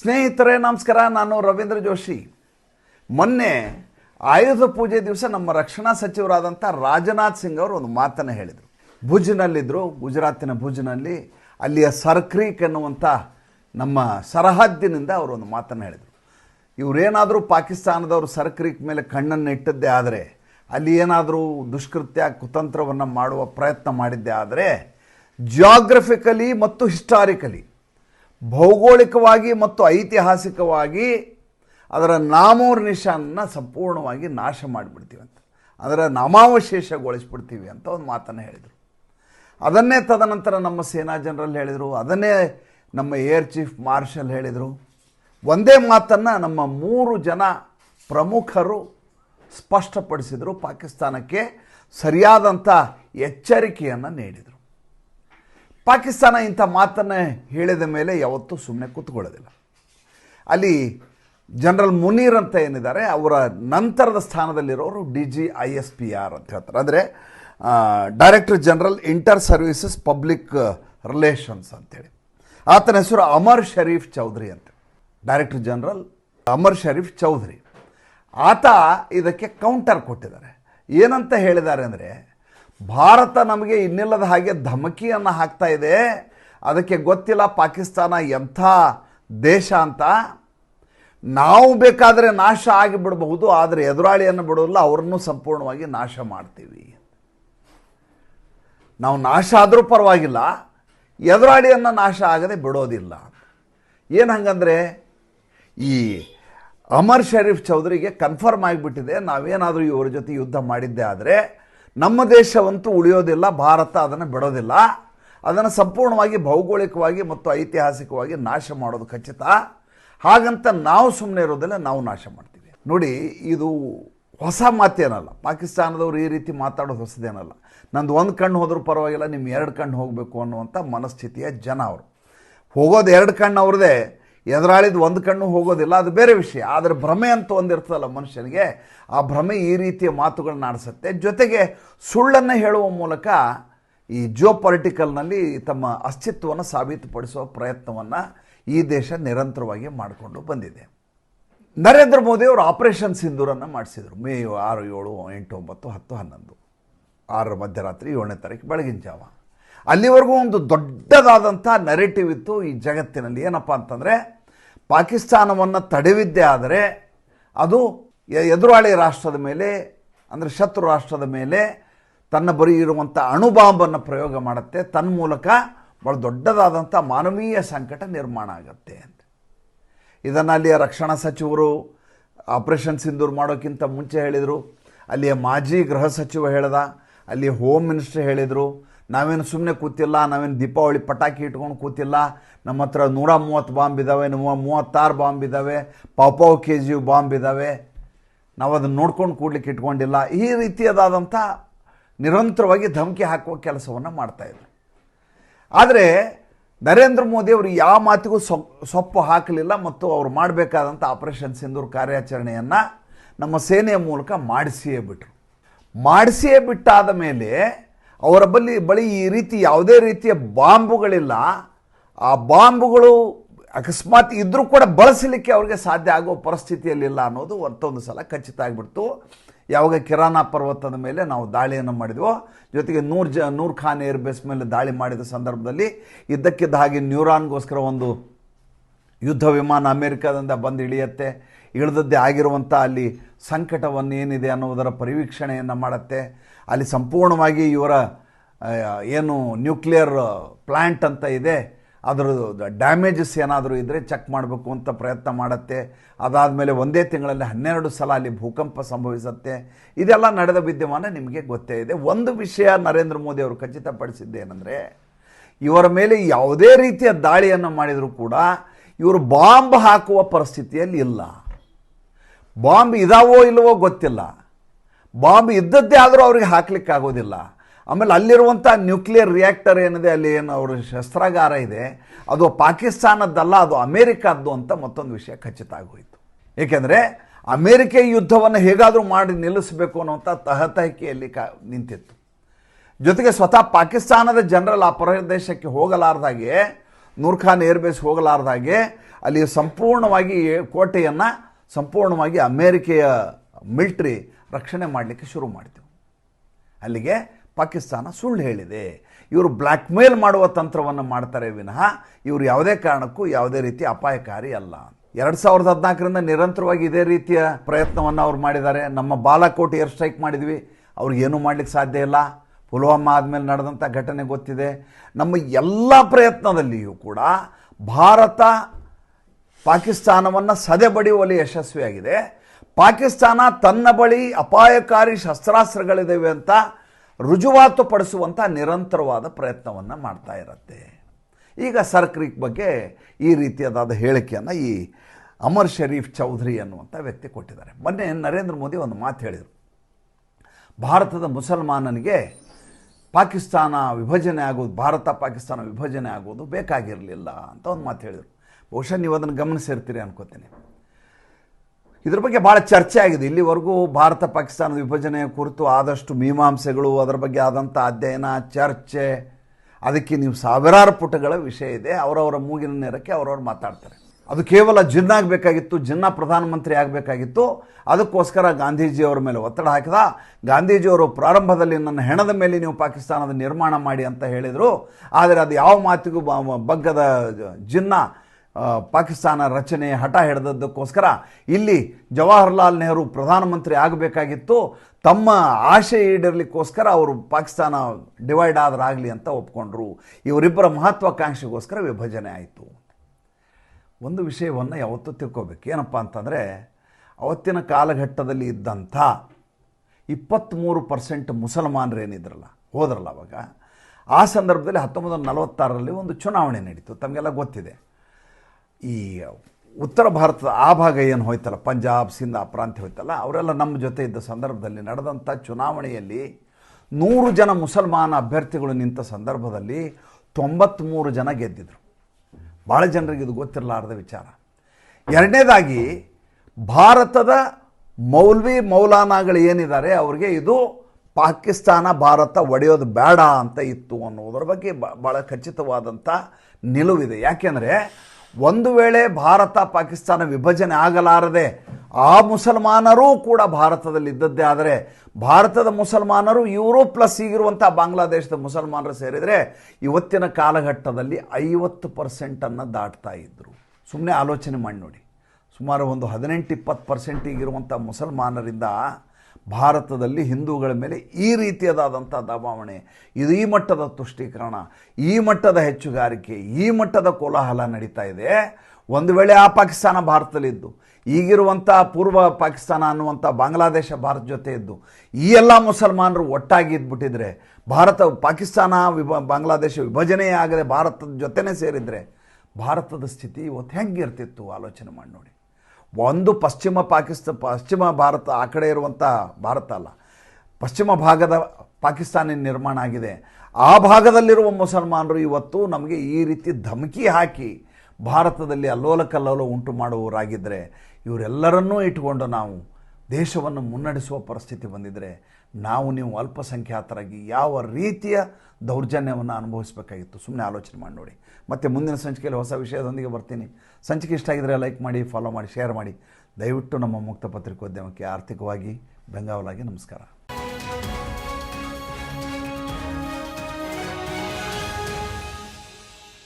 ಸ್ನೇಹಿತರೇ, ನಮಸ್ಕಾರ. ನಾನು ರವೀಂದ್ರ ಜೋಶಿ. ಮೊನ್ನೆ ಆಯುಧ ಪೂಜೆ ದಿವಸ ನಮ್ಮ ರಕ್ಷಣಾ ಸಚಿವರಾದಂಥ ರಾಜನಾಥ್ ಸಿಂಗ್ ಅವರು ಒಂದು ಮಾತನ್ನು ಹೇಳಿದರು. ಭುಜ್ನಲ್ಲಿದ್ದರು ಗುಜರಾತಿನ ಭುಜ್ನಲ್ಲಿ, ಅಲ್ಲಿಯ ಸರ್ಕ್ರೀಕ್ ಎನ್ನುವಂಥ ನಮ್ಮ ಸರಹದ್ದಿನಿಂದ ಅವರು ಒಂದು ಮಾತನ್ನು ಹೇಳಿದರು. ಇವರೇನಾದರೂ ಪಾಕಿಸ್ತಾನದವರು ಸರ್ಕ್ರೀಕ್ ಮೇಲೆ ಕಣ್ಣನ್ನು ಇಟ್ಟದ್ದೇ ಆದರೆ, ಅಲ್ಲಿ ಏನಾದರೂ ದುಷ್ಕೃತ್ಯ, ಕುತಂತ್ರವನ್ನು ಮಾಡುವ ಪ್ರಯತ್ನ ಮಾಡಿದ್ದೇ ಆದರೆ ಜಿಯಾಗ್ರಫಿಕಲಿ ಮತ್ತು ಹಿಸ್ಟಾರಿಕಲಿ ಭೌಗೋಳಿಕವಾಗಿ ಮತ್ತು ಐತಿಹಾಸಿಕವಾಗಿ ಅದರ ನಾಮೋರ್ ನಿಶಾನ್ನ ಸಂಪೂರ್ಣವಾಗಿ ನಾಶ ಮಾಡಿಬಿಡ್ತೀವಿ ಅಂತ. ಅದರ ನಾಮಾವಶೇಷಗೊಳಿಸ್ಬಿಡ್ತೀವಿ ಅಂತ ಒಂದು ಮಾತನ್ನು ಹೇಳಿದರು. ಅದನ್ನೇ ತದನಂತರ ನಮ್ಮ ಸೇನಾ ಜನರಲ್ ಹೇಳಿದರು, ಅದನ್ನೇ ನಮ್ಮ ಏರ್ ಚೀಫ್ ಮಾರ್ಷಲ್ ಹೇಳಿದರು. ಒಂದೇ ಮಾತನ್ನು ನಮ್ಮ ಮೂರು ಜನ ಪ್ರಮುಖರು ಸ್ಪಷ್ಟಪಡಿಸಿದರು ಪಾಕಿಸ್ತಾನಕ್ಕೆ ಸರಿಯಾದಂಥ ಎಚ್ಚರಿಕೆಯನ್ನು ನೀಡಿದರು. ಪಾಕಿಸ್ತಾನ ಇಂಥ ಮಾತನ್ನು ಹೇಳಿದ ಮೇಲೆ ಯಾವತ್ತೂ ಸುಮ್ಮನೆ ಕೂತ್ಕೊಳ್ಳೋದಿಲ್ಲ. ಅಲ್ಲಿ ಜನರಲ್ ಮುನೀರ್ ಅಂತ ಏನಿದ್ದಾರೆ, ಅವರ ನಂತರದ ಸ್ಥಾನದಲ್ಲಿರೋರು D G I S P R ಅಂತ ಹೇಳ್ತಾರೆ. ಅಂದರೆ director general inter services public relations ಅಂತೇಳಿ. ಆತನ ಹೆಸರು ಅಮರ್ ಶರೀಫ್ ಚೌಧರಿ ಅಂತ. Director general Amar Sharif Chaudhary. ಆತ ಇದಕ್ಕೆ ಕೌಂಟರ್ ಕೊಟ್ಟಿದ್ದಾರೆ. ಏನಂತ ಹೇಳಿದ್ದಾರೆ ಅಂದರೆ ಭಾರತ ನಮಗೆ ಇನ್ನಿಲ್ಲದ ಹಾಗೆ ಧಮಕಿಯನ್ನು ಹಾಕ್ತಾ ಇದೆ. ಅದಕ್ಕೆ ಗೊತ್ತಿಲ್ಲ ಪಾಕಿಸ್ತಾನ ಎಂಥ ದೇಶ ಅಂತ. ನಾವು ಬೇಕಾದರೆ ನಾಶ ಆಗಿಬಿಡಬಹುದು, ಆದರೆ ಎದುರಾಳಿಯನ್ನು ಬಿಡೋಲ್ಲ ಅವರನ್ನು ಸಂಪೂರ್ಣವಾಗಿ ನಾಶ ಮಾಡ್ತೀವಿ. ನಾವು ನಾಶ ಆದರೂ ಪರವಾಗಿಲ್ಲ, ಎದುರಾಳಿಯನ್ನು ನಾಶ ಆಗದೆ ಬಿಡೋದಿಲ್ಲ. ಏನು ಹಂಗಂದರೆ, ಈ ಅಮರ್ ಶರೀಫ್ ಚೌಧರಿಗೆ ಕನ್ಫರ್ಮ್ ಆಗಿಬಿಟ್ಟಿದೆ, ನಾವೇನಾದರೂ ಇವರ ಜೊತೆ ಯುದ್ಧ ಮಾಡಿದ್ದೆ ಆದರೆ ನಮ್ಮ ದೇಶವಂತೂ ಉಳಿಯೋದಿಲ್ಲ, ಭಾರತ ಅದನ್ನು ಬಿಡೋದಿಲ್ಲ. ಅದನ್ನು ಸಂಪೂರ್ಣವಾಗಿ ಭೌಗೋಳಿಕವಾಗಿ ಮತ್ತು ಐತಿಹಾಸಿಕವಾಗಿ ನಾಶ ಮಾಡೋದು ಖಚಿತ. ಹಾಗಂತ ನಾವು ಸುಮ್ಮನೆ ಇರೋದಿಲ್ಲ ನಾವು ನಾಶ ಮಾಡ್ತೀವಿ. ನೋಡಿ, ಇದು ಹೊಸ ಮಾತೇನಲ್ಲ. ಪಾಕಿಸ್ತಾನದವರು ಈ ರೀತಿ ಮಾತಾಡೋದು ಹೊಸದೇನಲ್ಲ. ನಂದು ಒಂದು ಕಣ್ಣು ಹೋದರೂ ಪರವಾಗಿಲ್ಲ ನಿಮ್ಮ ಎರಡು ಕಣ್ಣು ಹೋಗಬೇಕು ಅನ್ನುವಂಥ ಮನಸ್ಥಿತಿಯ ಜನ ಅವರು. ಹೋಗೋದು ಎರಡು ಕಣ್ಣು ಅವ್ರದ್ದೇ. ಎದುರಾಳಿದ ಒಂದು ಕಣ್ಣು ಹೋಗೋದಿಲ್ಲ, ಅದು ಬೇರೆ ವಿಷಯ. ಆದರೆ ಭ್ರಮೆ ಅಂತ ಒಂದಿರ್ತದಲ್ಲ ಮನುಷ್ಯನಿಗೆ, ಆ ಭ್ರಮೆ ಈ ರೀತಿಯ ಮಾತುಗಳನ್ನ ಆಡಿಸುತ್ತೆ. ಜೊತೆಗೆ ಸುಳ್ಳನ್ನು ಹೇಳುವ ಮೂಲಕ ಈ ಜೋ ಪೊಲಿಟಿಕಲ್ನಲ್ಲಿ ತಮ್ಮ ಅಸ್ತಿತ್ವವನ್ನು ಸಾಬೀತುಪಡಿಸುವ ಪ್ರಯತ್ನವನ್ನು ಈ ದೇಶ ನಿರಂತರವಾಗಿ ಮಾಡಿಕೊಂಡು ಬಂದಿದೆ. ನರೇಂದ್ರ ಮೋದಿ ಅವರು ಆಪರೇಷನ್ ಸಿಂಧೂರನ್ನು ಮಾಡಿಸಿದರು. ಮೇ ಆರು ಏಳು ಎಂಟು ಒಂಬತ್ತು ಹತ್ತು ಹನ್ನೊಂದು. ಆರರ ಮಧ್ಯರಾತ್ರಿ ಏಳನೇ ತಾರೀಕು, ಬೆಳಗಿನ ಜಾವ. ಅಲ್ಲಿವರೆಗೂ ಒಂದು ದೊಡ್ಡದಾದಂಥ ನೆರೆಟಿವ್ ಇತ್ತು ಈ ಜಗತ್ತಿನಲ್ಲಿ. ಏನಪ್ಪ ಅಂತಂದರೆ, ಪಾಕಿಸ್ತಾನವನ್ನು ತಡೆವಿದ್ದೇ ಆದರೆ ಅದು ಎದುರಾಳಿ ರಾಷ್ಟ್ರದ ಮೇಲೆ, ಅಂದರೆ ಶತ್ರು ರಾಷ್ಟ್ರದ ಮೇಲೆ ತನ್ನ ಬರೀ ಇರುವಂಥ ಅಣುಬಾಂಬನ್ನು ಪ್ರಯೋಗ ಮಾಡುತ್ತೆ. ತನ್ನ ಮೂಲಕ ಭಾಳ ದೊಡ್ಡದಾದಂಥ ಮಾನವೀಯ ಸಂಕಟ ನಿರ್ಮಾಣ ಆಗುತ್ತೆ ಅಂತ. ಇದನ್ನು ಅಲ್ಲಿಯ ರಕ್ಷಣಾ ಸಚಿವರು, ಆಪರೇಷನ್ ಸಿಂಧೂರ್ ಮಾಡೋಕ್ಕಿಂತ ಮುಂಚೆ ಹೇಳಿದರು. ಅಲ್ಲಿಯ ಮಾಜಿ ಗೃಹ ಸಚಿವ ಹೇಳ್ದ ಅಲ್ಲಿ ಹೋಮ್ ಮಿನಿಸ್ಟರ್ ಹೇಳಿದರು. ನಾವೇನು ಸುಮ್ಮನೆ ಕೂತಿಲ್ಲ, ನಾವೇನು ದೀಪಾವಳಿ ಪಟಾಕಿ ಇಟ್ಕೊಂಡು ಕೂತಿಲ್ಲ. ನಮ್ಮ ಹತ್ರ ನೂರ ಮೂವತ್ತು ಬಾಂಬ್ ಇದ್ದಾವೆ ನೂರ ಮೂವತ್ತಾರು ಬಾಂಬ್ ಇದ್ದಾವೆ ಪಾವ್ ಕೆ ಜಿ ಬಾಂಬ್ ಇದ್ದಾವೆ ನಾವು ಅದನ್ನು ನೋಡ್ಕೊಂಡು ಕೂಡ್ಲಿಕ್ಕೆ ಇಟ್ಕೊಂಡಿಲ್ಲ. ಈ ರೀತಿಯದಾದಂಥ ನಿರಂತರವಾಗಿ ಧಮಕಿ ಹಾಕುವ ಕೆಲಸವನ್ನು ಮಾಡ್ತಾಯಿದ್ರು ಆದರೆ ನರೇಂದ್ರ ಮೋದಿ ಅವರು ಯಾವ ಮಾತಿಗೂ ಸೊಪ್ ಸೊಪ್ಪು ಹಾಕಲಿಲ್ಲ ಮತ್ತು ಅವರು ಮಾಡಬೇಕಾದಂಥ ಆಪರೇಷನ್ ಸಿಂಧೂರ್ ಕಾರ್ಯಾಚರಣೆಯನ್ನು ನಮ್ಮ ಸೇನೆಯ ಮೂಲಕ ಮಾಡಿಸಿಯೇ ಬಿಟ್ರು. ಮಾಡಿಸಿಯೇ ಬಿಟ್ಟಾದ ಮೇಲೆ ಅವರ ಬಳಿ ಬಳಿ ಈ ರೀತಿ ಯಾವುದೇ ರೀತಿಯ ಬಾಂಬುಗಳಿಲ್ಲ. ಆ ಬಾಂಬುಗಳು ಅಕಸ್ಮಾತ್ ಇದ್ದರೂ ಕೂಡ ಬಳಸಲಿಕ್ಕೆ ಅವ್ರಿಗೆ ಸಾಧ್ಯ ಆಗೋ ಪರಿಸ್ಥಿತಿಯಲ್ಲಿಲ್ಲ ಅನ್ನೋದು ಮತ್ತೊಂದು ಸಲ ಖಚಿತ ಆಗಿಬಿಡ್ತು. ಯಾವಾಗ ಕಿರಾನ ಪರ್ವತದ ಮೇಲೆ ನಾವು ದಾಳಿಯನ್ನು ಮಾಡಿದ್ವೋ, ಜೊತೆಗೆ ನೂರ್ ಜ, ನೂರ್ ಖಾನ್ ಏರ್ ಬೇಸ್ ಮೇಲೆ ದಾಳಿ ಮಾಡಿದ ಸಂದರ್ಭದಲ್ಲಿ ಇದ್ದಕ್ಕಿದ್ದ ಹಾಗೆ ನ್ಯೂರಾನ್ಗೋಸ್ಕರ ಒಂದು ಯುದ್ಧ ವಿಮಾನ ಅಮೇರಿಕಾದಿಂದ ಬಂದು ಇಳಿಯತ್ತೆ. ಇಳಿದದ್ದೇ ಆಗಿರುವಂಥ ಅಲ್ಲಿ ಸಂಕಟವನ್ನು ಏನಿದೆ ಅನ್ನೋದರ ಪರಿವೀಕ್ಷಣೆಯನ್ನು ಮಾಡುತ್ತೆ. ಅಲ್ಲಿ ಸಂಪೂರ್ಣವಾಗಿ ಇವರ ಏನು ನ್ಯೂಕ್ಲಿಯರ್ ಪ್ಲ್ಯಾಂಟ್ ಅಂತ ಇದೆ ಅದರ ಡ್ಯಾಮೇಜಸ್ ಏನಾದರೂ ಇದ್ದರೆ ಚೆಕ್ ಮಾಡಬೇಕು ಅಂತ ಪ್ರಯತ್ನ ಮಾಡುತ್ತೆ. ಅದಾದಮೇಲೆ ಒಂದೇ ತಿಂಗಳಲ್ಲಿ ಹನ್ನೆರಡು ಸಲ ಅಲ್ಲಿ ಭೂಕಂಪ ಸಂಭವಿಸುತ್ತೆ. ಇದೆಲ್ಲ ನಡೆದ ವಿದ್ಯಮಾನ ನಿಮಗೆ ಗೊತ್ತೇ ಇದೆ. ಒಂದು ವಿಷಯ ನರೇಂದ್ರ ಮೋದಿ ಅವರು ಖಚಿತಪಡಿಸಿದ್ದೇನೆಂದರೆ, ಇವರ ಮೇಲೆ ಯಾವುದೇ ರೀತಿಯ ದಾಳಿಯನ್ನು ಮಾಡಿದರೂ ಕೂಡ ಇವರು ಬಾಂಬ್ ಹಾಕುವ ಪರಿಸ್ಥಿತಿಯಲ್ಲಿ ಇಲ್ಲ. ಬಾಂಬ್ ಇದಾವೋ ಇಲ್ಲವೋ ಗೊತ್ತಿಲ್ಲ. ಬಾಂಬ್ ಇದ್ದದ್ದೇ ಆದರೂ ಅವ್ರಿಗೆ ಹಾಕ್ಲಿಕ್ಕಾಗೋದಿಲ್ಲ. ಆಮೇಲೆ ಅಲ್ಲಿರುವಂಥ ನ್ಯೂಕ್ಲಿಯರ್ ರಿಯಾಕ್ಟರ್ ಏನಿದೆ, ಅಲ್ಲಿ ಏನು ಅವ್ರ ಶಸ್ತ್ರಾಗಾರ ಇದೆ, ಅದು ಪಾಕಿಸ್ತಾನದ್ದಲ್ಲ, ಅದು ಅಮೇರಿಕಾದ್ದು ಅಂತ ಮತ್ತೊಂದು ವಿಷಯ ಖಚಿತ ಆಗೋಯಿತು. ಏಕೆಂದರೆ ಅಮೇರಿಕ ಯುದ್ಧವನ್ನು ಹೇಗಾದರೂ ಮಾಡಿ ನಿಲ್ಲಿಸಬೇಕು ಅನ್ನೋಂಥ ತಹತಹಿಕೆಯಲ್ಲಿ ಕಾ ನಿಂತಿತ್ತು. ಜೊತೆಗೆ ಸ್ವತಃ ಪಾಕಿಸ್ತಾನದ ಜನರಲ್ ಆ ಪ್ರದೇಶಕ್ಕೆ ಹೋಗಲಾರ್ದಾಗೆ, ನೂರ್ಖಾನ್ ಏರ್ಬೇಸ್ ಹೋಗಲಾರ್ದಾಗೆ, ಅಲ್ಲಿ ಸಂಪೂರ್ಣವಾಗಿ ಕೋಟೆಯನ್ನು ಸಂಪೂರ್ಣವಾಗಿ ಅಮೇರಿಕೆಯ ಮಿಲ್ಟ್ರಿ ರಕ್ಷಣೆ ಮಾಡಲಿಕ್ಕೆ ಶುರು ಮಾಡಿತು ಅಲ್ಲಿಗೆ ಪಾಕಿಸ್ತಾನ ಸುಳ್ಳು ಹೇಳಿದೆ. ಇವರು ಬ್ಲ್ಯಾಕ್ ಮೇಲ್ ಮಾಡುವ ತಂತ್ರವನ್ನು ಮಾಡ್ತಾರೆ ವಿನಃ ಇವರು ಯಾವುದೇ ಕಾರಣಕ್ಕೂ ಯಾವುದೇ ರೀತಿ ಅಪಾಯಕಾರಿ ಅಲ್ಲ. ಎರಡು ಸಾವಿರದ ಹದಿನಾಲ್ಕರಿಂದ ನಿರಂತರವಾಗಿ ಇದೇ ರೀತಿಯ ಪ್ರಯತ್ನವನ್ನು ಅವ್ರು ಮಾಡಿದ್ದಾರೆ. ನಮ್ಮ ಬಾಲಾಕೋಟ್ ಏರ್ ಸ್ಟ್ರೈಕ್ ಮಾಡಿದ್ವಿ. ಅವ್ರಿಗೇನು ಮಾಡಲಿಕ್ಕೆ ಸಾಧ್ಯ ಇಲ್ಲ. ಪುಲ್ವಾಮಾ ಆದಮೇಲೆ ನಡೆದಂಥ ಘಟನೆ ಗೊತ್ತಿದೆ. ನಮ್ಮ ಎಲ್ಲ ಪ್ರಯತ್ನದಲ್ಲಿಯೂ ಕೂಡ ಭಾರತ ಪಾಕಿಸ್ತಾನವನ್ನು ಸದೆ ಬಡಿಯುವಲ್ಲಿ ಯಶಸ್ವಿಯಾಗಿದೆ. ಪಾಕಿಸ್ತಾನ ತನ್ನ ಬಳಿ ಅಪಾಯಕಾರಿ ಶಸ್ತ್ರಾಸ್ತ್ರಗಳಿದ್ದಾವೆ ಅಂತ ರುಜುವಾತು ಪಡಿಸುವಂಥ ನಿರಂತರವಾದ ಪ್ರಯತ್ನವನ್ನು ಮಾಡ್ತಾ ಇರುತ್ತೆ. ಈಗ ಸರ್ಕ್ರಿಕ್ ಬಗ್ಗೆ ಈ ರೀತಿಯಾದ ಹೇಳಿಕೆಯನ್ನು ಈ ಅಮರ್ ಶರೀಫ್ ಚೌಧರಿ ಅನ್ನುವಂಥ ವ್ಯಕ್ತಿ ಕೊಟ್ಟಿದ್ದಾರೆ. ಮೊನ್ನೆ ನರೇಂದ್ರ ಮೋದಿ ಒಂದು ಮಾತು ಹೇಳಿದರು. ಭಾರತದ ಮುಸಲ್ಮಾನನಿಗೆ ಪಾಕಿಸ್ತಾನ ವಿಭಜನೆ ಆಗೋದು, ಭಾರತ ಪಾಕಿಸ್ತಾನ ವಿಭಜನೆ ಆಗೋದು ಬೇಕಾಗಿರಲಿಲ್ಲ ಅಂತ ಒಂದು ಮಾತು ಹೇಳಿದರು. ಬಹುಶಃ ನೀವು ಅದನ್ನು ಗಮನಿಸಿರ್ತೀರಿ ಅನ್ಕೋತೀನಿ. ಇದ್ರ ಬಗ್ಗೆ ಭಾಳ ಚರ್ಚೆ ಆಗಿದೆ. ಇಲ್ಲಿವರೆಗೂ ಭಾರತ ಪಾಕಿಸ್ತಾನದ ವಿಭಜನೆಯ ಕುರಿತು ಆದಷ್ಟು ಮೀಮಾಂಸೆಗಳು, ಅದರ ಬಗ್ಗೆ ಆದಂಥ ಅಧ್ಯಯನ, ಚರ್ಚೆ, ಅದಕ್ಕೆ ನೀವು ಸಾವಿರಾರು ಪುಟಗಳ ವಿಷಯ ಇದೆ. ಅವರವರ ಮೂಗಿನ ನೇರಕ್ಕೆ ಅವ್ರವ್ರು ಮಾತಾಡ್ತಾರೆ. ಅದು ಕೇವಲ ಜಿನ್ನ ಆಗಬೇಕಾಗಿತ್ತು, ಜಿನ್ನ ಪ್ರಧಾನಮಂತ್ರಿ ಆಗಬೇಕಾಗಿತ್ತು. ಅದಕ್ಕೋಸ್ಕರ ಗಾಂಧೀಜಿಯವರ ಮೇಲೆ ಒತ್ತಡ ಹಾಕಿದ. ಗಾಂಧೀಜಿಯವರು ಪ್ರಾರಂಭದಲ್ಲಿ ನನ್ನ ಹೆಣದ ಮೇಲೆ ನೀವು ಪಾಕಿಸ್ತಾನದ ನಿರ್ಮಾಣ ಮಾಡಿ ಅಂತ ಹೇಳಿದರು. ಆದರೆ ಅದು ಯಾವ ಮಾತಿಗೂ ಬಗ್ಗದ ಜಿನ್ನ ಪಾಕಿಸ್ತಾನ ರಚನೆ ಹಠ ಹಿಡಿದದ್ದಕ್ಕೋಸ್ಕರ ಇಲ್ಲಿ ಜವಾಹರ್ಲಾಲ್ ನೆಹರು ಪ್ರಧಾನಮಂತ್ರಿ ಆಗಬೇಕಾಗಿತ್ತು. ತಮ್ಮ ಆಶೆ ಈಡಿರಲಿಕ್ಕೋಸ್ಕರ ಅವರು ಪಾಕಿಸ್ತಾನ ಡಿವೈಡ್ ಆದರಾಗಲಿ ಅಂತ ಒಪ್ಕೊಂಡ್ರು. ಇವರಿಬ್ಬರ ಮಹತ್ವಾಕಾಂಕ್ಷೆಗೋಸ್ಕರ ವಿಭಜನೆ ಆಯಿತು. ಒಂದು ವಿಷಯವನ್ನು ಯಾವತ್ತೂ ತಿಳ್ಕೋಬೇಕು. ಏನಪ್ಪ ಅಂತಂದರೆ, ಅವತ್ತಿನ ಕಾಲಘಟ್ಟದಲ್ಲಿ ಇದ್ದಂಥ ಇಪ್ಪತ್ತ್ಮೂರು ಪರ್ಸೆಂಟ್ ಮುಸಲ್ಮಾನರೇನಿದ್ರಲ್ಲ, ಹೋದ್ರಲ್ಲ ಅವಾಗ, ಆ ಸಂದರ್ಭದಲ್ಲಿ ಹತ್ತೊಂಬತ್ತು ನಲವತ್ತಾರರಲ್ಲಿ ಒಂದು ಚುನಾವಣೆ ನಡೀತು. ತಮಗೆಲ್ಲ ಗೊತ್ತಿದೆ. ಈ ಉತ್ತರ ಭಾರತದ ಆ ಭಾಗ ಏನು ಹೋಯ್ತಲ್ಲ? ಪಂಜಾಬ್ ಸಿಂಧ ಆ ಪ್ರಾಂತ್ಯ ಹೋಯ್ತಲ್ಲ? ಅವರೆಲ್ಲ ನಮ್ಮ ಜೊತೆ ಇದ್ದ ಸಂದರ್ಭದಲ್ಲಿ ನಡೆದಂಥ ಚುನಾವಣೆಯಲ್ಲಿ ನೂರು ಜನ ಮುಸಲ್ಮಾನ ಅಭ್ಯರ್ಥಿಗಳು ನಿಂತ ಸಂದರ್ಭದಲ್ಲಿ ತೊಂಬತ್ತ್ಮೂರು ಜನ ಗೆದ್ದಿದ್ರು. ಭಾಳ ಜನರಿಗೆ ಇದು ಗೊತ್ತಿರಲಾರದ ವಿಚಾರ. ಎರಡನೇದಾಗಿ, ಭಾರತದ ಮೌಲ್ವಿ ಮೌಲಾನಾಗಳು ಏನಿದ್ದಾರೆ? ಅವ್ರಿಗೆ ಇದು ಪಾಕಿಸ್ತಾನ, ಭಾರತ ಒಡೆಯೋದು ಬೇಡ ಅಂತ ಇತ್ತು ಅನ್ನೋದ್ರ ಬಗ್ಗೆ ಭಾಳ ಖಚಿತವಾದಂಥ ನಿಲುವಿದೆ. ಯಾಕೆಂದರೆ ಒಂದು ವೇಳೆ ಭಾರತ ಪಾಕಿಸ್ತಾನ ವಿಭಜನೆ ಆಗಲಾರದೆ ಆ ಮುಸಲ್ಮಾನರೂ ಕೂಡ ಭಾರತದಲ್ಲಿ ಇದ್ದದ್ದೇ ಆದರೆ ಭಾರತದ ಮುಸಲ್ಮಾನರು ಇವರು ಪ್ಲಸ್ ಈಗಿರುವಂಥ ಬಾಂಗ್ಲಾದೇಶದ ಮುಸಲ್ಮಾನರು ಸೇರಿದರೆ ಇವತ್ತಿನ ಕಾಲಘಟ್ಟದಲ್ಲಿ ಐವತ್ತು ಪರ್ಸೆಂಟನ್ನು ದಾಟ್ತಾ ಇದ್ದರು ಸುಮ್ಮನೆ ಆಲೋಚನೆ ಮಾಡಿ ನೋಡಿ. ಸುಮಾರು ಒಂದು ಹದಿನೆಂಟು ಇಪ್ಪತ್ತು ಪರ್ಸೆಂಟ್ ಈಗಿರುವಂಥ ಮುಸಲ್ಮಾನರಿಂದ ಭಾರತದಲ್ಲಿ ಹಿಂದೂಗಳ ಮೇಲೆ ಈ ರೀತಿಯದಾದಂಥ ದಬಾವಣೆ, ಇದು ಈ ಮಟ್ಟದ ತುಷ್ಟೀಕರಣ, ಈ ಮಟ್ಟದ ಹೆಚ್ಚುಗಾರಿಕೆ, ಈ ಮಟ್ಟದ ಕೋಲಾಹಲ ನಡೀತಾ ಇದೆ. ಒಂದು ವೇಳೆ ಆ ಪಾಕಿಸ್ತಾನ ಭಾರತದಲ್ಲಿದ್ದು, ಈಗಿರುವಂಥ ಪೂರ್ವ ಪಾಕಿಸ್ತಾನ ಅನ್ನುವಂಥ ಬಾಂಗ್ಲಾದೇಶ ಭಾರತ ಜೊತೆ ಇದ್ದು, ಈ ಎಲ್ಲ ಮುಸಲ್ಮಾನರು ಒಟ್ಟಾಗಿ ಇದ್ಬಿಟ್ಟಿದ್ರೆ, ಭಾರತ ಪಾಕಿಸ್ತಾನ ವಿಭ, ಬಾಂಗ್ಲಾದೇಶ ವಿಭಜನೆಯೇ ಆಗದೆ ಭಾರತದ ಜೊತೆನೇ ಸೇರಿದರೆ, ಭಾರತದ ಸ್ಥಿತಿ ಇವತ್ತು ಹೆಂಗಿರ್ತಿತ್ತು? ಆಲೋಚನೆ ಮಾಡಿ ನೋಡಿ. ಒಂದು ಪಶ್ಚಿಮ ಪಾಕಿಸ್ತಾನ ಪಶ್ಚಿಮ ಭಾರತ, ಆ ಕಡೆ ಇರುವಂಥ ಭಾರತ ಅಲ್ಲ. ಪಶ್ಚಿಮ ಭಾಗದ ಪಾಕಿಸ್ತಾನ ನಿರ್ಮಾಣ ಆಗಿದೆ. ಆ ಭಾಗದಲ್ಲಿರುವ ಮುಸಲ್ಮಾನರು ಇವತ್ತು ನಮಗೆ ಈ ರೀತಿ ಧಮಕಿ ಹಾಕಿ ಭಾರತದಲ್ಲಿ ಅಲ್ಲೋಲ ಕಲ್ಲೋಲ ಉಂಟು ಮಾಡುವವರಾಗಿದ್ದರೆ ಇವರೆಲ್ಲರನ್ನೂ ಇಟ್ಟುಕೊಂಡು ನಾವು ದೇಶವನ್ನು ಮುನ್ನಡೆಸುವ ಪರಿಸ್ಥಿತಿ ಬಂದಿದ್ದರೆ ನಾವು ನೀವು ಅಲ್ಪಸಂಖ್ಯಾತರಾಗಿ ಯಾವ ರೀತಿಯ ದೌರ್ಜನ್ಯವನ್ನು ಅನುಭವಿಸಬೇಕಾಗಿತ್ತು? ಸುಮ್ಮನೆ ಆಲೋಚನೆ ಮಾಡಿ ನೋಡಿ. ಮತ್ತು ಮುಂದಿನ ಸಂಚಿಕೆಯಲ್ಲಿ ಹೊಸ ವಿಷಯದೊಂದಿಗೆ ಬರ್ತೀನಿ. ಸಂಚಿಕೆ ಇಷ್ಟ ಆಗಿದ್ರೆ ಲೈಕ್ ಮಾಡಿ ಫಾಲೋ ಮಾಡಿ ಶೇರ್ ಮಾಡಿ. ದಯವಿಟ್ಟು ನಮ್ಮ ಮುಕ್ತ ಪತ್ರಿಕೋದ್ಯಮಕ್ಕೆ ಆರ್ಥಿಕವಾಗಿ ಬೆಂಗಾವಲಾಗಿ ನಮಸ್ಕಾರ.